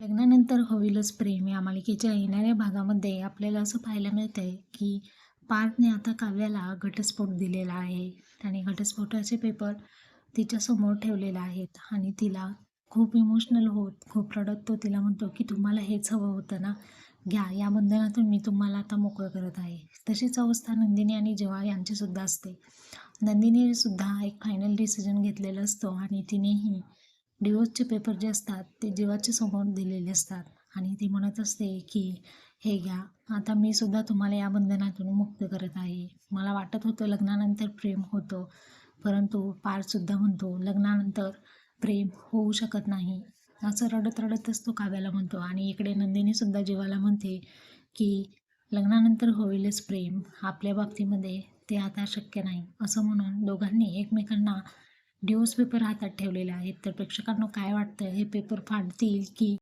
लग्नानंतर होईलच प्रेम या मालिकेच्या येणाऱ्या भागामध्ये आपल्याला असं पाहायला मिळतं आहे की पार्थने आता काव्याला घटस्फोट दिलेला आहे. त्याने घटस्फोटाचे पेपर तिच्यासमोर ठेवलेले आहेत आणि तिला खूप इमोशनल होत खूप रडत तो तिला म्हणतो की तुम्हाला हेच हवं होतं ना? घ्या या बंधनातून मी तुम्हाला आता मोकळं करत आहे. तशीच अवस्था नंदिनी आणि जेव्हा यांचीसुद्धा असते. नंदिनीने सुद्धा एक फायनल डिसिजन घेतलेलं असतो आणि तिनेही डिवोर्सचे पेपर जे असतात ते जीवाच्या समोर दिलेले असतात. आणि ती म्हणत असते की हे घ्या आता मी सुद्धा तुम्हाला या बंधनातून मुक्त करत आहे. मला वाटत होतं लग्नानंतर प्रेम होतं परंतु पारसुद्धा म्हणतो लग्नानंतर प्रेम होऊ शकत नाही. असं रडत रडतच तो काव्याला म्हणतो. आणि इकडे नंदिनीसुद्धा जीवाला म्हणते की लग्नानंतर होईलच प्रेम. आपल्या बाबतीमध्ये ते आता शक्य नाही. असं म्हणून दोघांनी एकमेकांना न्यूजपेपर पेपर हातात ठेवलेले आहेत. तर प्रेक्षकांना काय वाटतं? हे पेपर फाडतील की